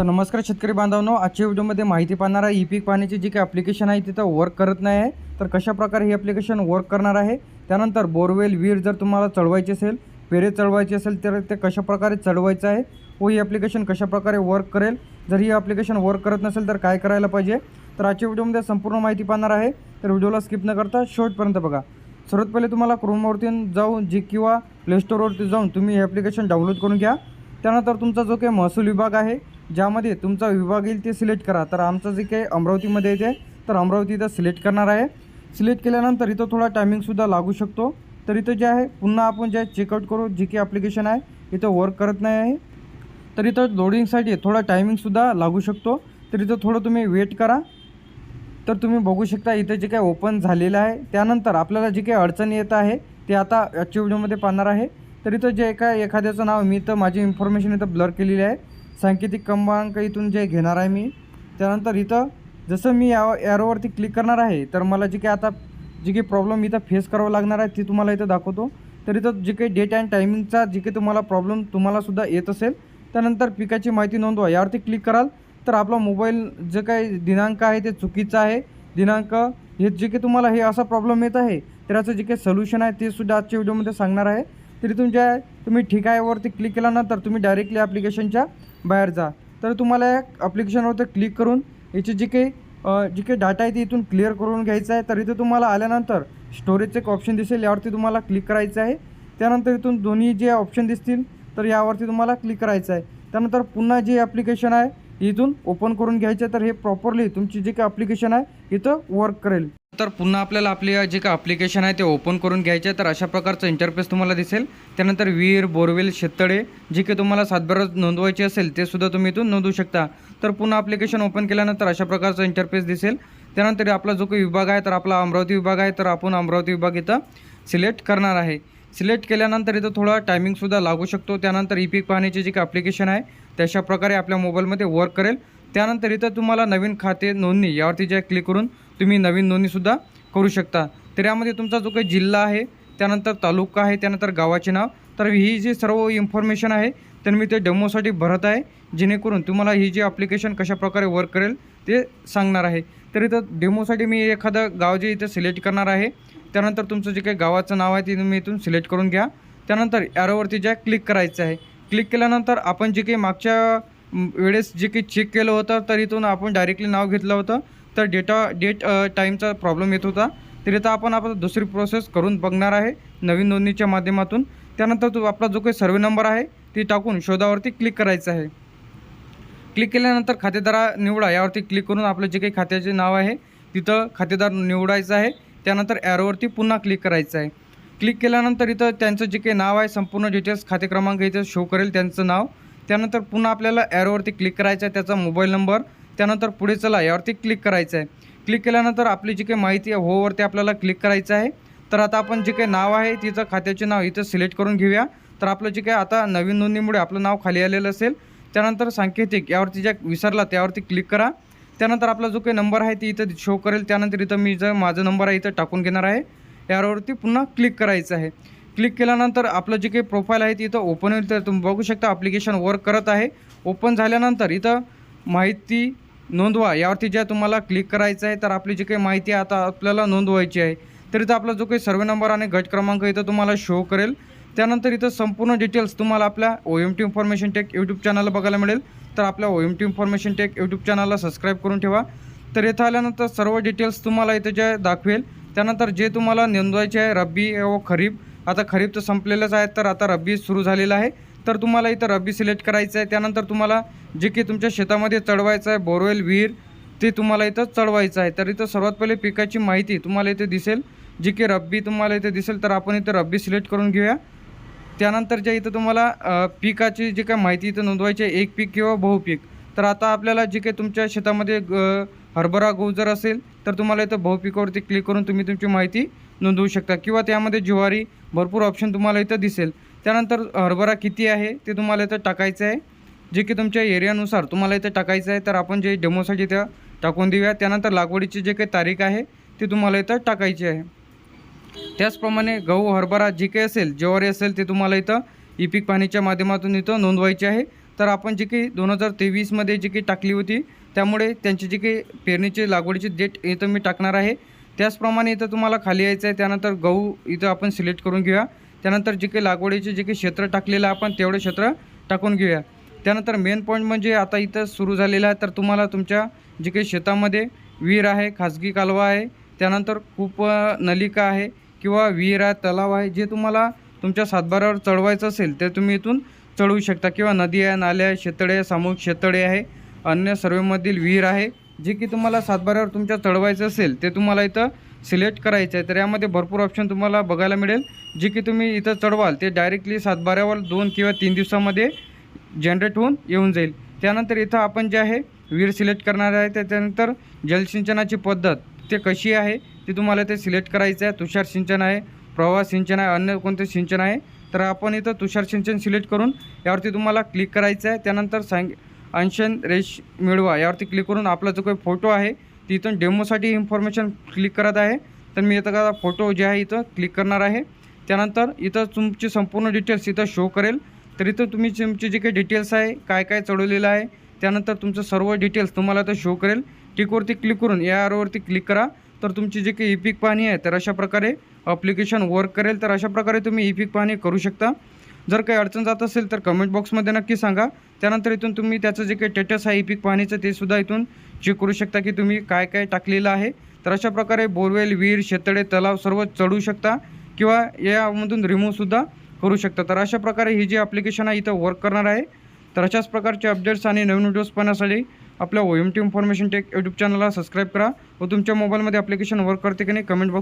तर नमस्कार शेतकरी बांधवांनो आजच्या व्हिडिओमध्ये माहिती पाहणार आहे ई पीक पाण्याची जी काही ॲप्लिकेशन आहे तिथं वर्क करत नाही आहे. तर कशा प्रकारे ही ॲप्लिकेशन वर्क करणार आहे? त्यानंतर बोरवेल विहीर जर तुम्हाला चढवायची असेल पेरे चढवायची असेल तर ते कशा प्रकारे चढवायचं आहे व ही ॲप्लिकेशन कशा प्रकारे वर्क करेल? जर ही ॲप्लिकेशन वर्क करत नसेल तर काय करायला पाहिजे? तर आजच्या व्हिडिओमध्ये संपूर्ण माहिती पाहणार आहे. तर व्हिडिओला स्किप न करता शेवटपर्यंत बघा. सर्वात पहिले तुम्हाला क्रोमवरती जाऊन जी किंवा प्लेस्टोरवरती जाऊन तुम्ही हे ॲप्लिकेशन डाउनलोड करून घ्या. त्यानंतर तुमचा जो काही महसूल विभाग आहे ज्यामध्ये तुमचा विभाग येईल ते सिलेक्ट करा. तर आमचं जे काही अमरावतीमध्ये येते तर अमरावती इथं सिलेक्ट करणार आहे. सिलेक्ट केल्यानंतर इथं थोडा टायमिंगसुद्धा लागू शकतो. तर इथं जे आहे पुन्हा आपण जे आहे चेकआउट करू. जी की ॲप्लिकेशन आहे इथं वर्क करत नाही आहे. तर इथं लोडिंगसाठी थोडा टायमिंगसुद्धा लागू शकतो. तर इथं थोडं तुम्ही वेट करा. तर तुम्ही बघू शकता इथं जे काही ओपन झालेलं आहे त्यानंतर आपल्याला जी काही अडचणी येत आहे ते आता आजच्या व्हिडिओमध्ये पाहणार आहे. तर इथं जे एका एखाद्याचं नाव मी तर माझी इन्फॉर्मेशन इथं ब्लर केलेली आहे. सांकेतिक क्रमांक इथून जे घेणार आहे मी त्यानंतर इथं जसं मी या ॲरोवरती क्लिक करणार आहे तर मला जी काही आता जी काही प्रॉब्लेम इथं फेस करावं लागणार आहे ती तुम्हाला इथं दाखवतो. तर इथं जे काही डेट अँड टायमिंगचा जे काही तुम्हाला प्रॉब्लेम तुम्हालासुद्धा येत असेल त्यानंतर पिकाची माहिती नोंदवा. यावरती क्लिक कराल तर आपला मोबाईल जे काही दिनांक आहे ते चुकीचं आहे. दिनांक हे जे काही तुम्हाला हे असा प्रॉब्लेम येत आहे तर याचं जे काही सोल्युशन आहे ते सुद्धा आजच्या व्हिडिओमध्ये सांगणार आहे. तरी तुमच्या तुम्ही ठीक आहेवरती क्लिक केल्यानंतर तुम्ही डायरेक्टली ॲप्लिकेशनच्या बाहेर जा. तर तुम्हाला या ॲप्लिकेशनवरती क्लिक करून याची जी काही जे जी काही डाटा आहे ती इथून क्लिअर करून घ्यायचा आहे. तर इथे तुम्हाला आल्यानंतर स्टोरेजचं एक ऑप्शन दिसेल. यावरती तुम्हाला क्लिक करायचं आहे. त्यानंतर इथून दोन्ही जे ऑप्शन दिसतील तर यावरती तुम्हाला क्लिक करायचं आहे. त्यानंतर पुन्हा जे ॲप्लिकेशन आहे इथून ओपन करून घ्यायचं आहे. तर हे प्रॉपरली तुमची जे काही ॲप्लिकेशन आहे इथं वर्क करेल. तर पुन्हा आपल्याला आपले जे काही ॲप्लिकेशन आहे ते ओपन करून घ्यायचे आहे. तर अशा प्रकारचं इंटरफेस तुम्हाला दिसेल. त्यानंतर विहीर बोरवेल शेततळे जे की तुम्हाला सातबारा नोंदवायचे असेल ते सुद्धा तुम्ही इथून नोंदवू शकता. तर पुन्हा ॲप्लिकेशन ओपन केल्यानंतर अशा प्रकारचं इंटरफेस दिसेल. त्यानंतर आपला जो काही विभाग आहे तर आपला अमरावती विभाग आहे तर आपण अमरावती विभाग इथं सिलेक्ट करणार आहे. सिलेक्ट केल्यानंतर इथं थोडा टायमिंगसुद्धा लागू शकतो. त्यानंतर ई पीक पाहण्याची जी काही ॲप्लिकेशन आहे तशा प्रकारे आपल्या मोबाईलमध्ये वर्क करेल. त्यानंतर इथं तुम्हाला नवीन खाते नोंदणी यावरती जे क्लिक करून तुम्ही नवीन नोंदणीसुद्धा करू शकता. तर यामध्ये तुमचा जो काही जिल्हा आहे त्यानंतर तालुका आहे त्यानंतर गावाचे नाव. तर ही जी सर्व इन्फॉर्मेशन आहे तर मी ते डेमोसाठी भरत आहे. जेणेकरून तुम्हाला ही जी ॲप्लिकेशन कशा प्रकारे वर्क करेल ते सांगणार आहे. तर इथं डेमोसाठी मी एखादं गाव जे इथं सिलेक्ट करणार आहे त्यानंतर तुमचं जे काही गावाचं नाव आहे ते तुम्ही इथून सिलेक्ट करून घ्या. त्यानंतर ॲरोवरती ज्या क्लिक करायचं आहे क्लिक केल्यानंतर आपण जे काही मागच्या वेळेस जे काही चेक केलं होतं तर इथून आपण डायरेक्टली नाव घेतलं होतं. तर डेटा डेट टाईमचा प्रॉब्लेम येत होता. तर इथं आपण आपण दुसरी प्रोसेस करून बघणार आहे नवीन नोंदणीच्या माध्यमातून. त्यानंतर तो आपला जो काही सर्वे नंबर आहे ती टाकून शोधावरती क्लिक करायचं आहे. क्लिक केल्यानंतर खातेदारा निवडा यावरती क्लिक करून आपलं जे काही खात्याचे नाव आहे तिथं खातेदार निवडायचं आहे. त्यानंतर ॲरोवरती पुन्हा क्लिक करायचं आहे. क्लिक केल्यानंतर इथं त्यांचं जे काही नाव आहे संपूर्ण डिटेल्स खाते क्रमांक इथं शो करेल त्यांचं नाव. त्यानंतर पुन्हा आपल्याला ॲरोवरती क्लिक करायचं आहे त्याचा मोबाईल नंबर त्यानंतर पुढे चला यावरती क्लिक करायचं आहे. क्लिक केल्यानंतर आपली जी काही माहिती आहे होवरती आपल्याला क्लिक करायचं आहे. तर आता आपण जे काही नाव आहे तिचं खात्याचे नाव इथं सिलेक्ट करून घेऊया. तर आपलं जे काही आता नवीन नोंदणीमुळे आपलं नाव खाली आलेलं असेल त्यानंतर सांकेतिक यावरती ज्या विसरला त्यावरती क्लिक करा. त्यानंतर आपला जो काही नंबर आहे ती इथं शो करेल. त्यानंतर इथं मी जर माझा नंबर आहे इथं टाकून घेणार आहे. यावरती पुन्हा क्लिक करायचं आहे. क्लिक केल्यानंतर आपलं जे काही प्रोफाईल आहे इथं ओपन होईल. तर तुम्ही बघू शकता ॲप्लिकेशन वर्क करत आहे. ओपन झाल्यानंतर इथं माहिती नोंदवा. यावरती ज्या तुम्हाला क्लिक करायचं आहे तर आपली जी काही माहिती आता आपल्याला नोंदवायची आहे. तर इथं आपला जो काही सर्वे नंबर आणि गट क्रमांक इथं तुम्हाला शो करेल. त्यानंतर इथं संपूर्ण डिटेल्स तुम्हाला आपल्या O M T information tech YouTube चॅनलला बघायला मिळेल. तर आपल्या O M T information tech YouTube चॅनलला सबस्क्राईब करून ठेवा. तर इथं आल्यानंतर सर्व डिटेल्स तुम्हाला इथं जे दाखवेल. त्यानंतर जे तुम्हाला नोंदवायचे आहे रब्बी व खरीप आता खरीप तर संपलेलंच आहे तर आता रब्बी सुरू झालेला आहे. तर तुम्हाला इथं रब्बी सिलेक्ट करायचं आहे. त्यानंतर तुम्हाला जे की तुमच्या शेतामध्ये चढवायचं आहे बोरवेल विहीर ते तुम्हाला इथं चढवायचं आहे. तर इथं सर्वात पहिले पिकाची माहिती तुम्हाला इथे दिसेल. जी की रब्बी तुम्हाला इथे दिसेल तर आपण इथं रब्बी सिलेक्ट करून घेऊया. त्यानंतर जे इथं तुम्हाला पिकाची जी काय माहिती इथं नोंदवायची आहे एक पीक किंवा बहुपीक तर आता आपल्याला जे काही तुमच्या शेतामध्ये ग- हरभरा गहू जर असेल तर तुम्हाला इथं बहुपिकावरती क्लिक करून तुम्ही तुमची माहिती नोंदवू शकता. किंवा त्यामध्ये ज्वारी भरपूर ऑप्शन तुम्हाला इथं दिसेल. त्यानंतर हरभरा किती आहे? ते तुम्हाला इथं टाकायचं आहे. जे की तुमच्या एरियानुसार तुम्हाला इथं टाकायचं आहे. तर आपण जे डेमोसाठी इथं टाकून देऊया. त्यानंतर लागवडीची जे काही तारीख आहे ती तुम्हाला इथं टाकायची आहे. त्याचप्रमाणे गहू हरभरा जे काही असेल ज्वारी असेल ते तुम्हाला इथं ई पीक पाणीच्या माध्यमातून इथं नोंदवायची आहे. तर आपण जे काही दोन हजार तेवीसमध्ये जी काही टाकली होती त्यामुळे त्यांची जी काही पेरणीची लागवडीची डेट इथं मी टाकणार आहे. त्याचप्रमाणे इथं तुम्हाला खाली यायचं आहे. त्यानंतर गहू इथं आपण सिलेक्ट करून घेऊया. त्यानंतर जे काही लागवडीचे जे काही क्षेत्र टाकलेलं आहे आपण तेवढे क्षेत्र टाकून घेऊया. त्यानंतर मेन पॉईंट म्हणजे आता इथं सुरू झालेलं आहे. तर तुम्हाला तुमच्या जे काही शेतामध्ये विहीर आहे खाजगी कालवा आहे. त्यानंतर खूप नलिका आहे किंवा विहीर आहे तलाव आहे. जे तुम्हाला तुमच्या सातबारावर चढवायचं असेल ते तुम्ही इथून चढवू शकता. किंवा नदी आहे नाले आहे शेतळे आहे सामूहिक शेतळे आहे. अन्य सर्वेमधील विहीर आहे. जे की तुम्हाला सातबाऱ्यावर तुमच्या चढवायचं असेल ते तुम्हाला इथं सिलेक्ट करायचं आहे. तर यामध्ये भरपूर ऑप्शन तुम्हाला बघायला मिळेल. जे की तुम्ही इथं चढवाल ते डायरेक्टली सातबाऱ्यावर दोन किंवा तीन दिवसामध्ये जनरेट होऊन येऊन जाईल. त्यानंतर इथं आपण जे आहे विहीर सिलेक्ट करणार आहे. त्याच्यानंतर जलसिंचनाची पद्धत ते कशी आहे ती तुम्हाला ते सिलेक्ट करायचं आहे. तुषार सिंचन आहे प्रवाह सिंचन आहे अन्य कोणते सिंचन आहे. तर आपण इथं तुषार सिंचन सिलेक्ट करून यावरती तुम्हाला क्लिक करायचं आहे. त्यानंतर सांग अंशन रेश मिळवा. यावरती क्लिक करून आपला जो काही फोटो आहे ती डेमोसाठी इन्फॉर्मेशन क्लिक करत आहे. तर मी इथं का फोटो जे आहे इथं क्लिक करणार आहे. त्यानंतर इथं तुमची संपूर्ण डिटेल्स इथं शो करेल. तर इथं तुम्ही तुमचे जे काही डिटेल्स आहे काय काय चढवलेलं आहे त्यानंतर तुमचं सर्व डिटेल्स तुम्हाला तर शो करेल. टिकवरती क्लिक करून या आरवरती क्लिक करा. तर तुमची जे काही ई पीक पाहणी आहे तर अशा प्रकारे अप्लिकेशन वर्क करेल. तर अशा प्रकारे तुम्ही ई पीक पाहणी करू शकता. जर काही अडचण जात असेल तर कमेंट बॉक्समध्ये नक्की सांगा. त्यानंतर इथून तुम्ही त्याचं जे काही टेटस आहे पीक पाहणीचं ते सुद्धा इथून चेक करू शकता की तुम्ही काय काय टाकलेलं आहे. तर अशा प्रकारे बोरवेल विहीर शेततळे तलाव सर्व चढू शकता किंवा यामधून रिमूव्हसुद्धा करू शकता. तर अशा प्रकारे ही जी ॲप्लिकेशन आहे इथं वर्क करणार आहे. तर अशाच प्रकारचे अपडेट्स आणि नवीन व्हिडिओज पाहण्यासाठी आपल्या O M T information tech YouTube चॅनलला सबस्क्राईब करा व तुमच्या मोबाईलमध्ये ॲप्लिकेशन वर्क करते की नाही कमेंट बॉक्स